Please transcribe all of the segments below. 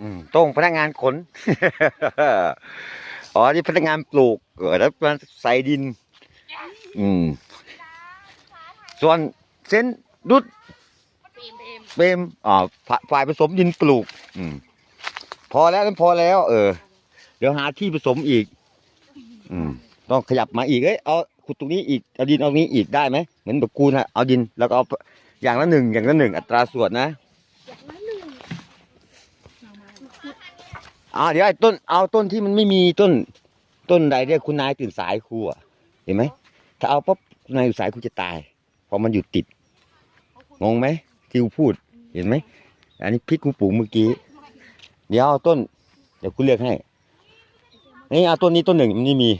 อืมโต้งพนักงานขน อ๋อนี่พนักงานปลูกเออแล้วมาใส่ดิน อืม ส่วนเส้นดุดเปมเปมเปรมอ่าฝ่าฝ่ายผสมดินปลูก อืม พอแล้วพอแล้ว เออ เดี๋ยวหาที่ผสมอีก อืม ต้องขยับมาอีกเอ้ยเอาขุดตรงนี้อีกเอาดินเอาตรงนี้อีกได้ไหมเหมือนแบบกูนะเอาดินแล้วก็เอาอย่างละหนึ่งอย่างละหนึ่งอัตราส่วนนะ อ่าเดี๋ยวไอ้ต้นเอาต้นที่มันไม่มีต้น ต้นใดเนี่ยคุณนายตื่นสายครูอะเห็นไหมถ้าเอาปั๊บคุณนายตื่นสายครูจะตายเพราะมันอยู่ติดงงไหมที่กูพูดเห็นไหมอันนี้พริกกูปลูกเมื่อกี้ เดี๋ยวเอาต้น เดี๋ยวกูเลือกให้นี่เอาต้นนี้ต้นหนึ่งมันไม่มี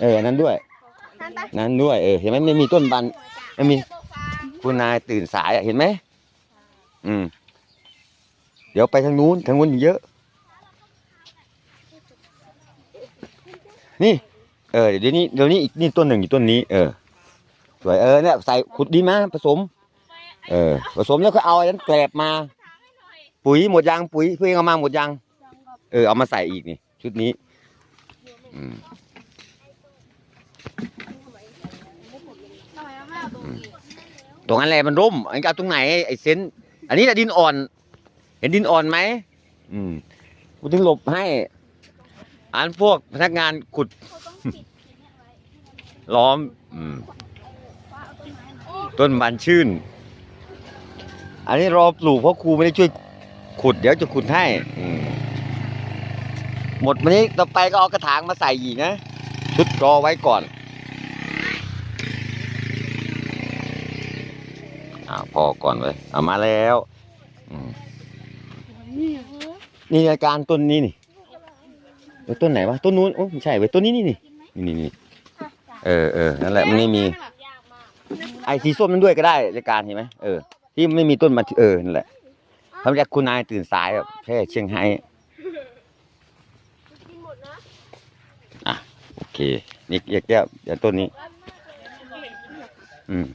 เออนั้นด้วย นั้นด้วยเออเห็นไหมไม่มีต้นบันไม่มีคุณนายตื่นสายอะเห็นไหมอืมเดี๋ยวไปทางนู้นทางนู้นเยอะ นี่ เออเดี๋ยวนี้เดี๋ยวนี้อีกนี่ต้นหนึ่งอีกต้นนี้ เออ สวยเออเนี่ยใส่ขุดดีมาผสม เออ ผสมแล้วก็เอาไอ้นั้นแกลบมา ปุ๋ยหมดยังปุ๋ยเพื่อนเอามาหมดยังเออเอามาใส่อีกนี่ชุดนี้อืมทำไมไม่เอาตรงนี้ตรงนั้นแหละมันร่มอันนี้เอาตรงไหนไอ้เซนอันนี้แหละดินอ่อน เห็นดินอ่อนไหมอืมกูถึงหลบให้ อันพวกพนักงานขุดล้อมอืมต้นม้มาต้นบานชื่น อันนี้รอปลูกเพราะครูไม่ได้ช่วยขุด เดี๋ยวจะขุดให้หมดวันนี้ต่อไปก็เอากระถางมาใส่อีกนะชุดรอไว้ก่อนอาพอก่อนเลยเอามาแล้วนี่นี่อาการต้นนี้นี่ เออต้นไหนวะต้นนู้นโอ้ไม่ใช่เว้ยต้นนี้นี่นี่นี่นี่นี่เออเออนั่นแหละมันไม่มียากมากไอ้สีส้มนั้นด้วยก็ได้รายการเห็นไหมเออที่ไม่มีต้นมาเออนั่นแหละเขาเรียกคุณนายตื่นสายแบบแพร่เชียงไฮ้กินหมดนะโอเค นี่เรียกแก้วเดี๋ยวต้นนี้ อืม